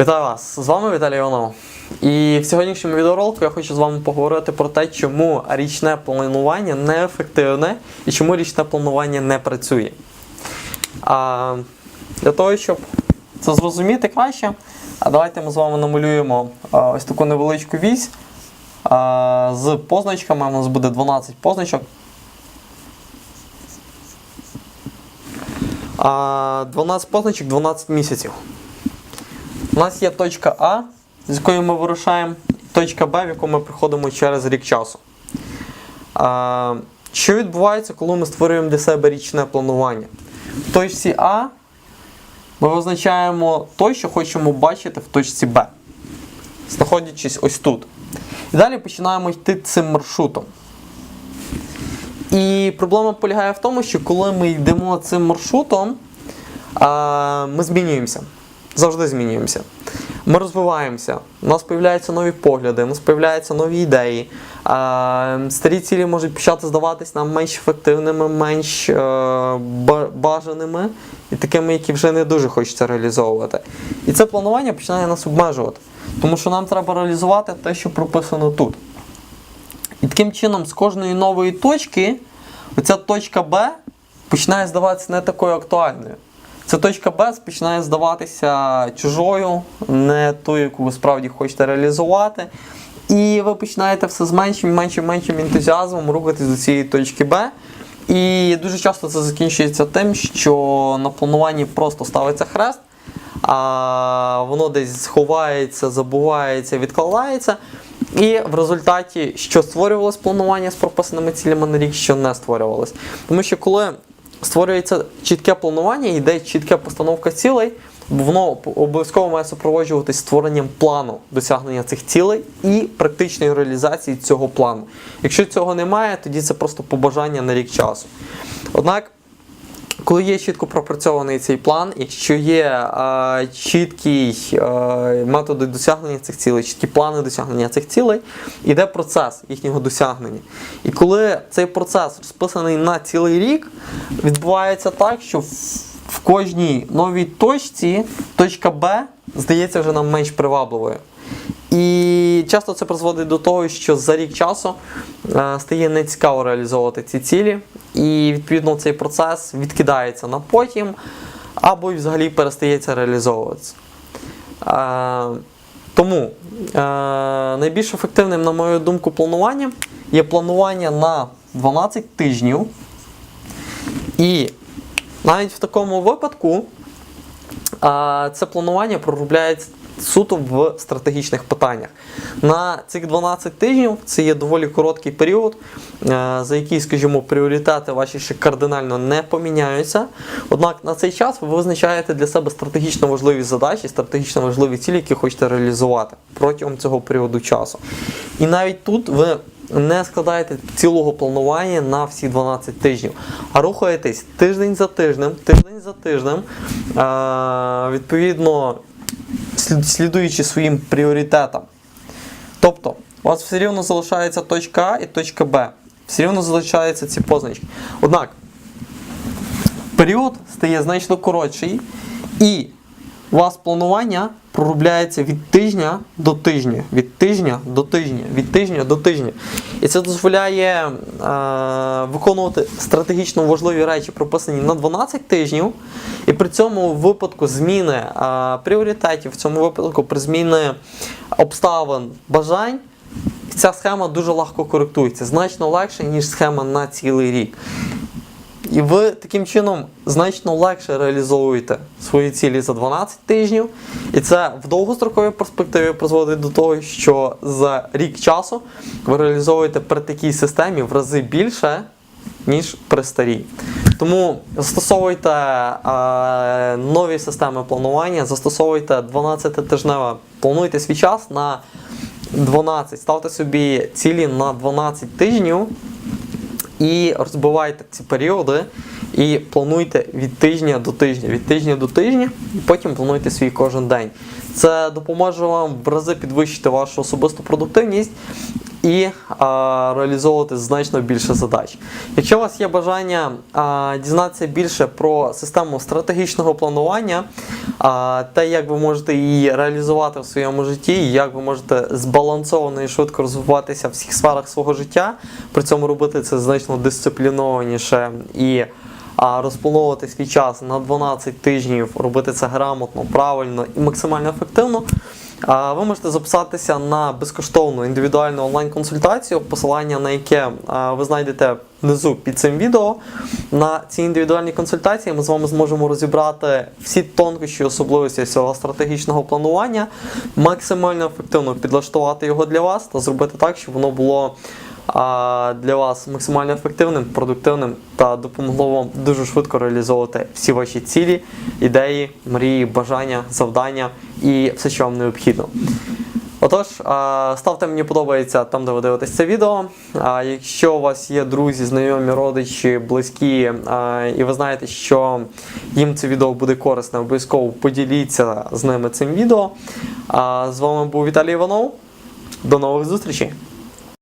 Вітаю вас! З вами Віталій Іванов. І в сьогоднішньому відеоролику я хочу з вами поговорити про те, чому річне планування неефективне і чому річне планування не працює. А, для того, щоб це зрозуміти краще, давайте ми з вами намалюємо ось таку невеличку вісь з позначками. У нас буде 12 позначок. А, 12 позначок, 12 місяців. У нас є точка А, з якою ми вирушаємо, точка Б, в яку ми приходимо через рік часу. А, що відбувається, коли ми створюємо для себе річне планування? В точці А ми визначаємо той, що хочемо бачити в точці Б, знаходячись ось тут. І далі починаємо йти цим маршрутом. І проблема полягає в тому, що коли ми йдемо цим маршрутом, ми змінюємося. Завжди змінюємося. Ми розвиваємося, у нас з'являються нові погляди, у нас з'являються нові ідеї. Старі цілі можуть почати здаватись нам менш ефективними, менш е, бажаними і такими, які вже не дуже хочеться реалізовувати. І це планування починає нас обмежувати, тому що нам треба реалізувати те, що прописано тут. І таким чином, з кожної нової точки, оця точка Б починає здаватися не такою актуальною. Ця точка Б починає здаватися чужою, не тою, яку ви справді хочете реалізувати. І ви починаєте все з меншим, меншим, меншим ентузіазмом рухатись до цієї точки Б. І дуже часто це закінчується тим, що на плануванні просто ставиться хрест, а воно десь сховається, забувається, відкладається. І в результаті, що створювалось планування з прописаними цілями на рік, що не створювалось. Тому що коли створюється чітке планування, йде чітка постановка цілей, воно обов'язково має супроводжуватись створенням плану досягнення цих цілей і практичної реалізації цього плану. Якщо цього немає, тоді це просто побажання на рік часу. Однак, коли є чітко пропрацьований цей план, якщо є е, чіткі е, методи досягнення цих цілей, чіткі плани досягнення цих цілей, іде процес їхнього досягнення. І коли цей процес розписаний на цілий рік, відбувається так, що в, кожній новій точці точка Б здається вже нам менш привабливою. І часто це призводить до того, що за рік часу е, стає нецікаво реалізовувати ці цілі, і відповідно цей процес відкидається на потім, або й взагалі перестається реалізовуватися. Е, тому е, найбільш ефективним, на мою думку, плануванням є планування на 12 тижнів. І навіть в такому випадку це планування проробляється суто в стратегічних питаннях. На цих 12 тижнів це є доволі короткий період, е, за який, скажімо, пріоритети ваші ще кардинально не поміняються. Однак на цей час ви визначаєте для себе стратегічно важливі задачі, стратегічно важливі цілі, які хочете реалізувати протягом цього періоду часу. І навіть тут ви не складаєте цілого планування на всі 12 тижнів, а рухаєтесь тиждень за тижнем, тиждень за тижнем, е, відповідно слідуючи своїм пріоритетам. Тобто, у вас все рівно залишається точка А і точка Б. Все рівно залишаються ці позначки. Однак, період стає значно коротший, і у вас планування проробляється від тижня до тижня, від тижня до тижня, від тижня до тижня. І це дозволяє е, виконувати стратегічно важливі речі, прописані на 12 тижнів. І при цьому випадку зміни е, пріоритетів, в цьому випадку при зміни обставин, бажань, ця схема дуже легко коректується, значно легше, ніж схема на цілий рік. І ви таким чином значно легше реалізовуєте свої цілі за 12 тижнів. І це в довгостроковій перспективі призводить до того, що за рік часу ви реалізовуєте при такій системі в рази більше, ніж при старій. Тому застосовуйте е, нові системи планування, застосовуйте 12-тижневе, плануйте свій час на 12, ставте собі цілі на 12 тижнів і розбивайте ці періоди і плануйте від тижня до тижня, від тижня до тижня, і потім плануйте свій кожен день. Це допоможе вам в рази підвищити вашу особисту продуктивність і а, реалізовувати значно більше задач. Якщо у вас є бажання а, дізнатися більше про систему стратегічного планування, а, те, як ви можете її реалізувати в своєму житті, як ви можете збалансовано і швидко розвиватися в всіх сферах свого життя, при цьому робити це значно дисциплінованіше і а розплановувати свій час на 12 тижнів, робити це грамотно, правильно і максимально ефективно. Ви можете записатися на безкоштовну індивідуальну онлайн-консультацію, посилання на яке ви знайдете внизу під цим відео. На цій індивідуальній консультації ми з вами зможемо розібрати всі тонкощі, особливості цього стратегічного планування, максимально ефективно підлаштувати його для вас та зробити так, щоб воно було для вас максимально ефективним, продуктивним та допомогло вам дуже швидко реалізовувати всі ваші цілі, ідеї, мрії, бажання, завдання і все, що вам необхідно. Отож, ставте мені подобається там, де ви дивитесь це відео. А якщо у вас є друзі, знайомі, родичі, близькі, і ви знаєте, що їм це відео буде корисне, обов'язково поділіться з ними цим відео. З вами був Віталій Іванов. До нових зустрічей!